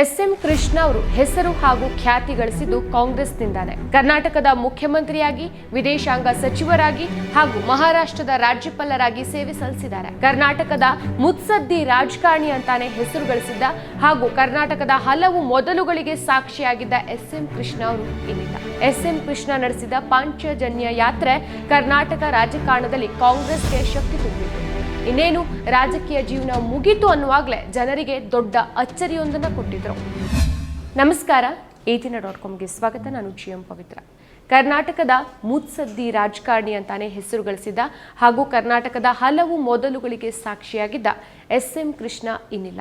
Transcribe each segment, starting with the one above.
S M Krishna ಅವರು ಹೆಸರು ಹಾಗೂ ಖ್ಯಾತಿ ಗಳಿಸಿದ್ದು ಕಾಂಗ್ರೆಸ್ನಿಂದಾನೆ. ಕರ್ನಾಟಕದ ಮುಖ್ಯಮಂತ್ರಿಯಾಗಿ, ವಿದೇಶಾಂಗ ಸಚಿವರಾಗಿ ಹಾಗೂ ಮಹಾರಾಷ್ಟ್ರದ ರಾಜ್ಯಪಾಲರಾಗಿ ಸೇವೆ ಸಲ್ಲಿಸಿದ್ದಾರೆ. ಕರ್ನಾಟಕದ ಮುತ್ಸದ್ದಿ ರಾಜಕಾರಣಿ ಅಂತಾನೆ ಹೆಸರು ಗಳಿಸಿದ್ದ ಹಾಗೂ ಕರ್ನಾಟಕದ ಹಲವು ಮೊದಲುಗಳಿಗೆ ಸಾಕ್ಷಿಯಾಗಿದ್ದ ಎಸ್ ಎಂ ಕೃಷ್ಣ ಅವರು ಇನ್ನಿಲ್ಲ ಎಸ್ ಎಂ ಕೃಷ್ಣ ನಡೆಸಿದ ಪಾಂಚಜನ್ಯ ಯಾತ್ರೆ ಕರ್ನಾಟಕ ರಾಜಕಾರಣದಲ್ಲಿ ಕಾಂಗ್ರೆಸ್ಗೆ ಶಕ್ತಿ ತುಂಬಿತು ಇನ್ನೇನು ರಾಜಕೀಯ ಜೀವನ ಮುಗೀತು ಅನ್ನುವಾಗಲೇ ಜನರಿಗೆ ದೊಡ್ಡ ಅಚ್ಚರಿಯೊಂದನ್ನು ಕೊಟ್ಟಿದ್ರು. ನಮಸ್ಕಾರ, ಏತಿನ ಡಾಟ್ ಕಾಮ್ಗೆ ಸ್ವಾಗತ. ನಾನು ಜಿ ಎಂ ಪವಿತ್ರ. ಕರ್ನಾಟಕದ ಮುತ್ಸದ್ದಿ ರಾಜಕಾರಣಿ ಅಂತಾನೆ ಹೆಸರು ಗಳಿಸಿದ್ದ ಹಾಗೂ ಕರ್ನಾಟಕದ ಹಲವು ಮೊದಲುಗಳಿಗೆ ಸಾಕ್ಷಿಯಾಗಿದ್ದ ಎಸ್ ಎಂ ಕೃಷ್ಣ ಇನ್ನಿಲ್ಲ.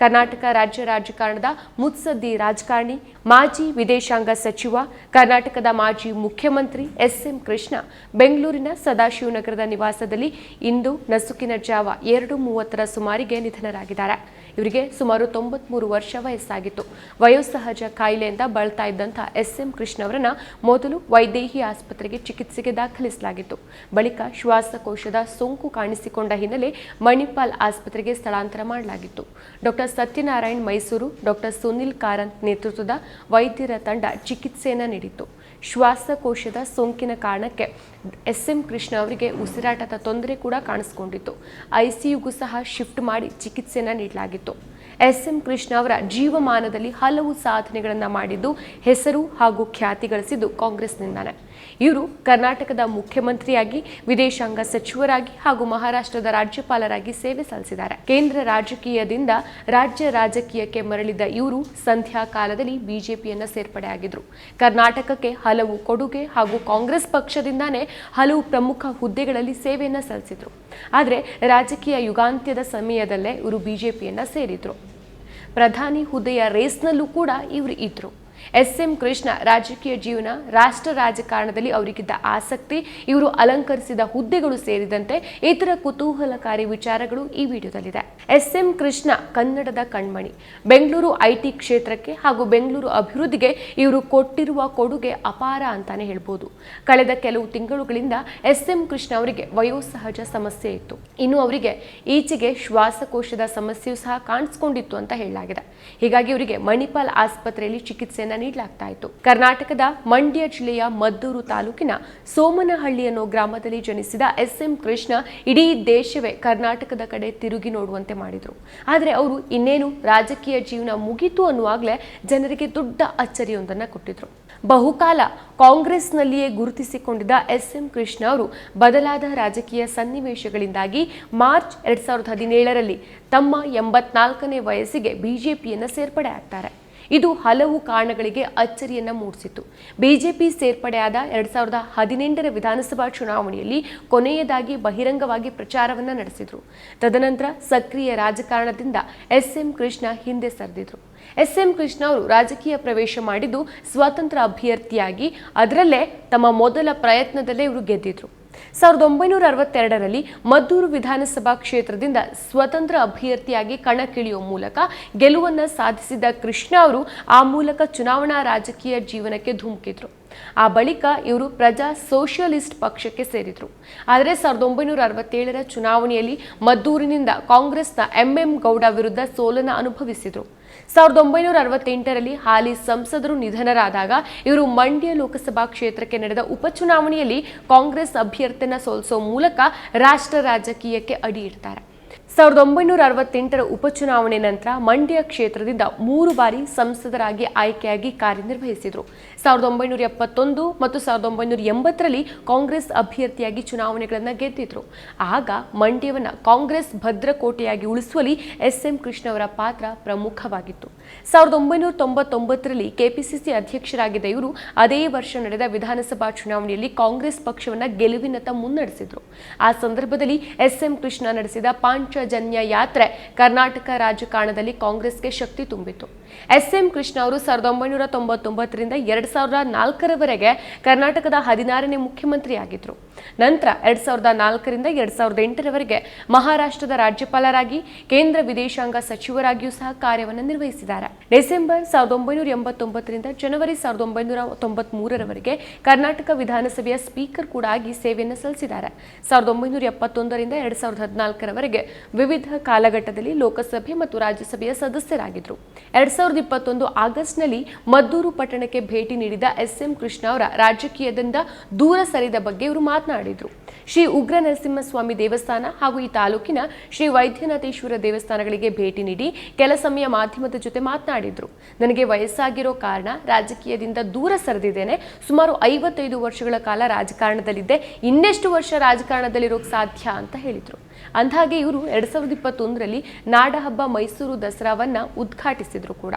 ಕರ್ನಾಟಕ ರಾಜ್ಯ ರಾಜಕಾರಣದ ಮುತ್ಸದ್ದಿ ರಾಜಕಾರಣಿ, ಮಾಜಿ ವಿದೇಶಾಂಗ ಸಚಿವ, ಕರ್ನಾಟಕದ ಮಾಜಿ ಮುಖ್ಯಮಂತ್ರಿ ಎಸ್ ಎಂ ಕೃಷ್ಣ, ಬೆಂಗಳೂರಿನ ಸದಾಶಿವನಗರದ ನಿವಾಸದಲ್ಲಿ ಇಂದು ನಸುಕಿನ ಜಾವ ಎರಡು ಮೂವತ್ತರ ಸುಮಾರಿಗೆ ನಿಧನರಾಗಿದ್ದಾರೆ. ಇವರಿಗೆ ಸುಮಾರು ತೊಂಬತ್ಮೂರು ವರ್ಷ ವಯಸ್ಸಾಗಿತ್ತು. ವಯೋಸಹಜ ಕಾಯಿಲೆಯಿಂದ ಬಳಲ್ತಾ ಇದ್ದಂಥ ಎಸ್ ಎಂ ಕೃಷ್ಣ ಅವರನ್ನ ಮೊದಲು ವೈದೇಹಿ ಆಸ್ಪತ್ರೆಗೆ ಚಿಕಿತ್ಸೆಗೆ ದಾಖಲಿಸಲಾಗಿತ್ತು. ಬಳಿಕ ಶ್ವಾಸಕೋಶದ ಸೋಂಕು ಕಾಣಿಸಿಕೊಂಡ ಹಿನ್ನೆಲೆ ಮಣಿಪಾಲ್ ಆಸ್ಪತ್ರೆಗೆ ಸ್ಥಳಾಂತರ ಮಾಡಲಾಗಿತ್ತು. ಡಾಕ್ಟರ್ ಸತ್ಯನಾರಾಯಣ್ ಮೈಸೂರು ಡಾಕ್ಟರ್ ಸುನಿಲ್ ಕಾರಂತ್ ನೇತೃತ್ವದ ವೈದ್ಯರ ತಂಡ ಚಿಕಿತ್ಸೆಯನ್ನು ನೀಡಿತು ಶ್ವಾಸಕೋಶದ ಸೋಂಕಿನ ಕಾರಣಕ್ಕೆ ಎಸ್ ಎಂ ಕೃಷ್ಣ ಅವರಿಗೆ ಉಸಿರಾಟದ ತೊಂದರೆ ಕೂಡ ಕಾಣಿಸಿಕೊಂಡಿತ್ತು. ಐಸಿಯುಗೂ ಸಹ ಶಿಫ್ಟ್ ಮಾಡಿ ಚಿಕಿತ್ಸೆಯನ್ನು ನೀಡಲಾಗಿತ್ತು. ಎಸ್ ಎಂ ಕೃಷ್ಣ ಅವರ ಜೀವಮಾನದಲ್ಲಿ ಹಲವು ಸಾಧನೆಗಳನ್ನು ಮಾಡಿದ್ದು ಹೆಸರು ಹಾಗೂ ಖ್ಯಾತಿ ಗಳಿಸಿದ್ದು ಕಾಂಗ್ರೆಸ್ನಿಂದಾನೆ. ಇವರು ಕರ್ನಾಟಕದ ಮುಖ್ಯಮಂತ್ರಿಯಾಗಿ, ವಿದೇಶಾಂಗ ಸಚಿವರಾಗಿ ಹಾಗೂ ಮಹಾರಾಷ್ಟ್ರದ ರಾಜ್ಯಪಾಲರಾಗಿ ಸೇವೆ ಸಲ್ಲಿಸಿದ್ದಾರೆ. ಕೇಂದ್ರ ರಾಜಕೀಯದಿಂದ ರಾಜ್ಯ ರಾಜಕೀಯಕ್ಕೆ ಮರಳಿದ ಇವರು ಸಂಧ್ಯಾ ಕಾಲದಲ್ಲಿ ಬಿಜೆಪಿಯನ್ನ ಸೇರ್ಪಡೆಯಾಗಿದ್ರು. ಕರ್ನಾಟಕಕ್ಕೆ ಹಲವು ಕೊಡುಗೆ ಹಾಗೂ ಕಾಂಗ್ರೆಸ್ ಪಕ್ಷದಿಂದಾನೇ ಹಲವು ಪ್ರಮುಖ ಹುದ್ದೆಗಳಲ್ಲಿ ಸೇವೆಯನ್ನ ಸಲ್ಲಿಸಿದ್ರು. ಆದರೆ ರಾಜಕೀಯ ಯುಗಾಂತ್ಯದ ಸಮಯದಲ್ಲೇ ಇವರು ಬಿಜೆಪಿಯನ್ನ ಸೇರಿದ್ರು. ಪ್ರಧಾನಿ ಹುದ್ದೆಯ ರೇಸ್ನಲ್ಲೂ ಕೂಡ ಇವರು ಇದ್ರು. ಎಸ್ ಎಂ ಕೃಷ್ಣ ರಾಜಕೀಯ ಜೀವನ, ರಾಷ್ಟ್ರ ರಾಜಕಾರಣದಲ್ಲಿ ಅವರಿಗಿದ್ದ ಆಸಕ್ತಿ, ಇವರು ಅಲಂಕರಿಸಿದ ಹುದ್ದೆಗಳು ಸೇರಿದಂತೆ ಇತರ ಕುತೂಹಲಕಾರಿ ವಿಚಾರಗಳು ಈ ವಿಡಿಯೋದಲ್ಲಿದೆ. ಎಸ್ ಎಂ ಕೃಷ್ಣ, ಕನ್ನಡದ ಕಣ್ಮಣಿ. ಬೆಂಗಳೂರು ಐಟಿ ಕ್ಷೇತ್ರಕ್ಕೆ ಹಾಗೂ ಬೆಂಗಳೂರು ಅಭಿವೃದ್ಧಿಗೆ ಇವರು ಕೊಟ್ಟಿರುವ ಕೊಡುಗೆ ಅಪಾರ ಅಂತಾನೆ ಹೇಳ್ಬೋದು. ಕಳೆದ ಕೆಲವು ತಿಂಗಳುಗಳಿಂದ ಎಸ್ ಎಂ ಕೃಷ್ಣ ಅವರಿಗೆ ವಯೋಸಹಜ ಸಮಸ್ಯೆ ಇತ್ತು. ಇನ್ನು ಅವರಿಗೆ ಈಚೆಗೆ ಶ್ವಾಸಕೋಶದ ಸಮಸ್ಯೆಯೂ ಸಹ ಕಾಣಿಸಿಕೊಂಡಿತ್ತು ಅಂತ ಹೇಳಲಾಗಿದೆ. ಹೀಗಾಗಿ ಇವರಿಗೆ ಮಣಿಪಾಲ್ ಆಸ್ಪತ್ರೆಯಲ್ಲಿ ಚಿಕಿತ್ಸೆಯನ್ನ ನೀಡಲಾಗ್ತಾ ಇತ್ತು ಕರ್ನಾಟಕದ ಮಂಡ್ಯ ಜಿಲ್ಲೆಯ ಮದ್ದೂರು ತಾಲೂಕಿನ ಸೋಮನಹಳ್ಳಿ ಅನ್ನೋ ಗ್ರಾಮದಲ್ಲಿ ಜನಿಸಿದ ಎಸ್ ಎಂ ಕೃಷ್ಣ ಇಡೀ ದೇಶವೇ ಕರ್ನಾಟಕದ ಕಡೆ ತಿರುಗಿ ನೋಡುವಂತೆ ಮಾಡಿದ್ರು. ಆದರೆ ಅವರು ಇನ್ನೇನು ರಾಜಕೀಯ ಜೀವನ ಮುಗಿತು ಅನ್ನುವಾಗಲೇ ಜನರಿಗೆ ದೊಡ್ಡ ಅಚ್ಚರಿಯೊಂದನ್ನು ಕೊಟ್ಟಿದ್ರು. ಬಹುಕಾಲ ಕಾಂಗ್ರೆಸ್ನಲ್ಲಿಯೇ ಗುರುತಿಸಿಕೊಂಡಿದ್ದ ಎಸ್ ಎಂ ಕೃಷ್ಣ ಅವರು ಬದಲಾದ ರಾಜಕೀಯ ಸನ್ನಿವೇಶಗಳಿಂದಾಗಿ ಮಾರ್ಚ್ ಎರಡ್ ಸಾವಿರದ ಹದಿನೇಳರಲ್ಲಿ ತಮ್ಮ ಎಂಬತ್ನಾಲ್ಕನೇ ವಯಸ್ಸಿಗೆ ಬಿಜೆಪಿಯನ್ನು ಸೇರ್ಪಡೆ ಆಗ್ತಾರೆ. ಇದು ಹಲವು ಕಾರಣಗಳಿಗೆ ಅಚ್ಚರಿಯನ್ನ ಮೂಡಿಸಿತು ಬಿಜೆಪಿ ಸೇರ್ಪಡೆಯಾದ ಎರಡ್ ಸಾವಿರದ ಹದಿನೆಂಟರ ವಿಧಾನಸಭಾ ಚುನಾವಣೆಯಲ್ಲಿ ಕೊನೆಯದಾಗಿ ಬಹಿರಂಗವಾಗಿ ಪ್ರಚಾರವನ್ನ ನಡೆಸಿದರು. ತದನಂತರ ಸಕ್ರಿಯ ರಾಜಕಾರಣದಿಂದ ಎಸ್ ಎಂ ಕೃಷ್ಣ ಹಿಂದೆ ಸರಿದಿದ್ರು. ಎಸ್ ಎಂ ಕೃಷ್ಣ ಅವರು ರಾಜಕೀಯ ಪ್ರವೇಶ ಮಾಡಿದ್ದು ಸ್ವತಂತ್ರ ಅಭ್ಯರ್ಥಿಯಾಗಿ. ಅದರಲ್ಲೇ ತಮ್ಮ ಮೊದಲ ಪ್ರಯತ್ನದಲ್ಲೇ ಇವರು ಗೆದ್ದಿದ್ರು. ಸಾವಿರದ ಒಂಬೈನೂರ ಅರವತ್ತೆರಡರಲ್ಲಿ ಮದ್ದೂರು ವಿಧಾನಸಭಾ ಕ್ಷೇತ್ರದಿಂದ ಸ್ವತಂತ್ರ ಅಭ್ಯರ್ಥಿಯಾಗಿ ಕಣಕ್ಕಿಳಿಯುವ ಮೂಲಕ ಗೆಲುವನ್ನು ಸಾಧಿಸಿದ ಕೃಷ್ಣ ಅವರು ಆ ಮೂಲಕ ಚುನಾವಣಾ ರಾಜಕೀಯ ಜೀವನಕ್ಕೆ ಧುಮುಕಿದ್ರು. ಆ ಬಳಿಕ ಇವರು ಪ್ರಜಾ ಸೋಷಿಯಲಿಸ್ಟ್ ಪಕ್ಷಕ್ಕೆ ಸೇರಿದರು. ಆದರೆ ಸಾವಿರದ ಒಂಬೈನೂರ ಅರವತ್ತೇಳರ ಚುನಾವಣೆಯಲ್ಲಿ ಮದ್ದೂರಿನಿಂದ ಕಾಂಗ್ರೆಸ್ನ ಎಂಎಂ ಗೌಡ ವಿರುದ್ಧ ಸೋಲನ್ನು ಅನುಭವಿಸಿದರು. ಸಾವಿರದ ಒಂಬೈನೂರ ಅರವತ್ತೆಂಟರಲ್ಲಿ ಹಾಲಿ ಸಂಸದರು ನಿಧನರಾದಾಗ ಇವರು ಮಂಡ್ಯ ಲೋಕಸಭಾ ಕ್ಷೇತ್ರಕ್ಕೆ ನಡೆದ ಉಪಚುನಾವಣೆಯಲ್ಲಿ ಕಾಂಗ್ರೆಸ್ ಅಭ್ಯರ್ಥಿನ ಸೋಲಿಸೋ ಮೂಲಕ ರಾಷ್ಟ್ರ ರಾಜಕೀಯಕ್ಕೆ ಅಡಿ ಇಡ್ತಾರೆ. ಸಾವಿರದ ಒಂಬೈನೂರ ಅರವತ್ತೆಂಟರ ಉಪಚುನಾವಣೆ ನಂತರ ಮಂಡ್ಯ ಕ್ಷೇತ್ರದಿಂದ ಮೂರು ಬಾರಿ ಸಂಸದರಾಗಿ ಆಯ್ಕೆಯಾಗಿ ಕಾರ್ಯನಿರ್ವಹಿಸಿದರು. ಸಾವಿರದ ಒಂಬೈನೂರ ಎಪ್ಪತ್ತೊಂದು ಮತ್ತು ಸಾವಿರದ ಒಂಬೈನೂರ ಎಂಬತ್ತರಲ್ಲಿ ಕಾಂಗ್ರೆಸ್ ಅಭ್ಯರ್ಥಿಯಾಗಿ ಚುನಾವಣೆಗಳನ್ನು ಗೆದ್ದಿದ್ರು. ಆಗ ಮಂಡ್ಯವನ್ನು ಕಾಂಗ್ರೆಸ್ ಭದ್ರಕೋಟೆಯಾಗಿ ಉಳಿಸುವಲ್ಲಿ ಎಸ್ ಎಂ ಕೃಷ್ಣ ಅವರ ಪಾತ್ರ ಪ್ರಮುಖವಾಗಿತ್ತು. ಸಾವಿರದ ಒಂಬೈನೂರ ತೊಂಬತ್ತೊಂಬತ್ತರಲ್ಲಿ ಕೆಪಿಸಿಸಿ ಅಧ್ಯಕ್ಷರಾಗಿದ್ದ ಇವರು ಅದೇ ವರ್ಷ ನಡೆದ ವಿಧಾನಸಭಾ ಚುನಾವಣೆಯಲ್ಲಿ ಕಾಂಗ್ರೆಸ್ ಪಕ್ಷವನ್ನು ಗೆಲುವಿನತ್ತ ಮುನ್ನಡೆಸಿದ್ರು. ಆ ಸಂದರ್ಭದಲ್ಲಿ ಎಸ್ ಎಂ ಕೃಷ್ಣ ನಡೆಸಿದ ಪಾಂಚಜನ್ಯ ಯಾತ್ರೆ ಕರ್ನಾಟಕ ರಾಜಕಾರಣದಲ್ಲಿ ಕಾಂಗ್ರೆಸ್ಗೆ ಶಕ್ತಿ ತುಂಬಿತು ಎಸ್ ಎಂ ಕೃಷ್ಣ ಅವರು ಸಾವಿರದ ಒಂಬೈನೂರ ತೊಂಬತ್ತೊಂಬತ್ತರಿಂದ ಎರಡ್ ಸಾವಿರದ ನಾಲ್ಕರವರೆಗೆ ಕರ್ನಾಟಕದ ಹದಿನಾರನೇ ಮುಖ್ಯಮಂತ್ರಿಯಾಗಿದ್ದರು ನಂತರ ಎರಡ್ ಸಾವಿರದ ನಾಲ್ಕರಿಂದ ಎರಡ್ ಸಾವಿರದ ಎಂಟರವರೆಗೆ ಮಹಾರಾಷ್ಟ್ರದ ರಾಜ್ಯಪಾಲರಾಗಿ, ಕೇಂದ್ರ ವಿದೇಶಾಂಗ ಸಚಿವರಾಗಿಯೂ ಸಹ ಕಾರ್ಯವನ್ನು ನಿರ್ವಹಿಸಿದ್ದಾರೆ. ಡಿಸೆಂಬರ್ ಸಾವಿರದ ಒಂಬೈನೂರ ಎಂಬತ್ತೊಂಬತ್ತರಿಂದ ಜನವರಿ ಸಾವಿರದ ಒಂಬೈನೂರ ತೊಂಬತ್ಮೂರರವರೆಗೆ ಕರ್ನಾಟಕ ವಿಧಾನಸಭೆಯ ಸ್ಪೀಕರ್ ಕೂಡ ಆಗಿ ಸೇವೆಯನ್ನು ಸಲ್ಲಿಸಿದ್ದಾರೆ. ಸಾವಿರದ ಒಂಬೈನೂರ ಎಪ್ಪತ್ತೊಂದರಿಂದ ಎರಡ್ ಸಾವಿರದ ಹದಿನಾಲ್ಕರವರೆಗೆ ವಿವಿಧ ಕಾಲಘಟ್ಟದಲ್ಲಿ ಲೋಕಸಭೆ ಮತ್ತು ರಾಜ್ಯಸಭೆಯ ಸದಸ್ಯರಾಗಿದ್ದರು. ಎರಡ್ ಸಾವಿರದ ಇಪ್ಪತ್ತೊಂದು ಆಗಸ್ಟ್ನಲ್ಲಿ ಮದ್ದೂರು ಪಟ್ಟಣಕ್ಕೆ ಭೇಟಿ ನೀಡಿದ ಎಸ್ ಎಂ ಕೃಷ್ಣ ಅವರ ರಾಜಕೀಯದಿಂದ ದೂರ ಸರಿದ ಬಗ್ಗೆ ಇವರು ಮಾತನಾಡಿದರು. ಶ್ರೀ ಉಗ್ರ ನರಸಿಂಹಸ್ವಾಮಿ ದೇವಸ್ಥಾನ ಹಾಗೂ ಈ ತಾಲೂಕಿನ ಶ್ರೀ ವೈದ್ಯನಾಥೇಶ್ವರ ದೇವಸ್ಥಾನಗಳಿಗೆ ಭೇಟಿ ನೀಡಿ ಕೆಲ ಸಮಯ ಮಾಧ್ಯಮದ ಜೊತೆ ಮಾತನಾಡಿದ್ರು. ನನಗೆ ವಯಸ್ಸಾಗಿರೋ ಕಾರಣ ರಾಜಕೀಯದಿಂದ ದೂರ ಸರಿದಿದ್ದೇನೆ. ಸುಮಾರು ಐವತ್ತೈದು ವರ್ಷಗಳ ಕಾಲ ರಾಜಕಾರಣದಲ್ಲಿದ್ದೆ. ಇನ್ನೆಷ್ಟು ವರ್ಷ ರಾಜಕಾರಣದಲ್ಲಿರೋಕೆ ಸಾಧ್ಯ ಅಂತ ಹೇಳಿದರು. ಅಂದಹಾಗೆ ಇವರು ಎರಡ್ ಸಾವಿರದ ಇಪ್ಪತ್ತೊಂದರಲ್ಲಿ ನಾಡಹಬ್ಬ ಮೈಸೂರು ದಸರಾವನ್ನ ಉದ್ಘಾಟಿಸಿದ್ರು ಕೂಡ.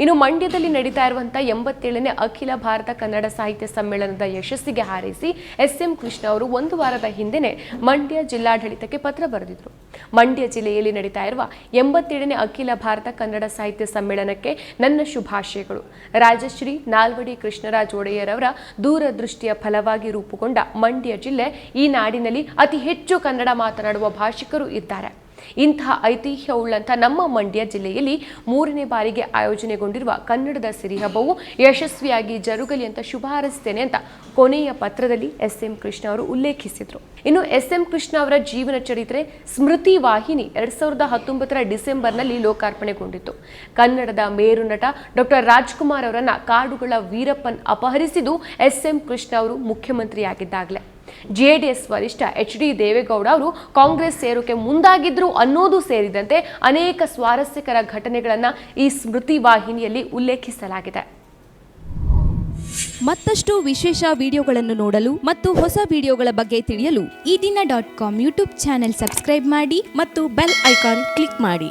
ಇನ್ನು ಮಂಡ್ಯದಲ್ಲಿ ನಡೀತಾ ಇರುವಂತಹ ಎಂಬತ್ತೇಳನೇ ಅಖಿಲ ಭಾರತ ಕನ್ನಡ ಸಾಹಿತ್ಯ ಸಮ್ಮೇಳನದ ಯಶಸ್ಸಿಗೆ ಹಾರೈಸಿ ಎಸ್ ಎಂ ಕೃಷ್ಣ ಅವರು ಒಂದು ವಾರದ ಹಿಂದೆನೆ ಮಂಡ್ಯ ಜಿಲ್ಲಾಡಳಿತಕ್ಕೆ ಪತ್ರ ಬರೆದಿದ್ರು. ಮಂಡ್ಯ ಜಿಲ್ಲೆಯಲ್ಲಿ ನಡೀತಾ ಇರುವ ಎಂಬತ್ತೇಳನೇ ಅಖಿಲ ಭಾರತ ಕನ್ನಡ ಸಾಹಿತ್ಯ ಸಮ್ಮೇಳನಕ್ಕೆ ನನ್ನ ಶುಭಾಶಯಗಳು. ರಾಜಶ್ರೀ ನಾಲ್ವಡಿ ಕೃಷ್ಣರಾಜ್ ಒಡೆಯರ್ ಅವರ ದೂರದೃಷ್ಟಿಯ ಫಲವಾಗಿ ರೂಪುಗೊಂಡ ಮಂಡ್ಯ ಜಿಲ್ಲೆ ಈ ನಾಡಿನಲ್ಲಿ ಅತಿ ಹೆಚ್ಚು ಕನ್ನಡ ಮಾತನಾಡುವ ಭಾಷಿಕರು ಇದ್ದಾರೆ. ಇಂತಹ ಐತಿಹ್ಯವುಳ್ಳಂಥ ನಮ್ಮ ಮಂಡ್ಯ ಜಿಲ್ಲೆಯಲ್ಲಿ ಮೂರನೇ ಬಾರಿಗೆ ಆಯೋಜನೆಗೊಂಡಿರುವ ಕನ್ನಡದ ಸಿರಿಹಬ್ಬವು ಯಶಸ್ವಿಯಾಗಿ ಜರುಗಲಿ ಅಂತ ಶುಭ ಹಾರೈಸ್ತೇನೆ ಅಂತ ಕೊನೆಯ ಪತ್ರದಲ್ಲಿ ಎಸ್ ಎಂ ಕೃಷ್ಣ ಅವರು ಉಲ್ಲೇಖಿಸಿದರು. ಇನ್ನು ಎಸ್ ಎಂ ಕೃಷ್ಣ ಅವರ ಜೀವನ ಚರಿತ್ರೆ ಸ್ಮೃತಿ ವಾಹಿನಿ ಎರಡ್ ಸಾವಿರದ ಹತ್ತೊಂಬತ್ತರ ಡಿಸೆಂಬರ್ನಲ್ಲಿ ಲೋಕಾರ್ಪಣೆಗೊಂಡಿತ್ತು. ಕನ್ನಡದ ಮೇರು ನಟ ಡಾಕ್ಟರ್ ರಾಜ್ಕುಮಾರ್ ಅವರನ್ನ ಕಾಡುಗಳ ವೀರಪ್ಪನ್ ಅಪಹರಿಸಿದ್ದು ಎಸ್ ಎಂ ಕೃಷ್ಣ ಅವರು ಮುಖ್ಯಮಂತ್ರಿಯಾಗಿದ್ದಾಗಲೇ. ಜೆಡಿಎಸ್ ವರಿಷ್ಠ ಎಚ್ ಡಿ ದೇವೇಗೌಡ ಅವರು ಕಾಂಗ್ರೆಸ್ ಸೇರೋಕೆ ಮುಂದಾಗಿದ್ರು ಅನ್ನೋದು ಸೇರಿದಂತೆ ಅನೇಕ ಸ್ವಾರಸ್ಯಕರ ಘಟನೆಗಳನ್ನು ಈ ಸ್ಮೃತಿ ವಾಹಿನಿಯಲ್ಲಿ ಉಲ್ಲೇಖಿಸಲಾಗಿದೆ. ಮತ್ತಷ್ಟು ವಿಶೇಷ ವಿಡಿಯೋಗಳನ್ನು ನೋಡಲು ಮತ್ತು ಹೊಸ ವಿಡಿಯೋಗಳ ಬಗ್ಗೆ ತಿಳಿಯಲು Eedina dot com YouTube channel subscribe ಮಾಡಿ ಮತ್ತು ಬೆಲ್ ಐಕಾನ್ ಕ್ಲಿಕ್ ಮಾಡಿ.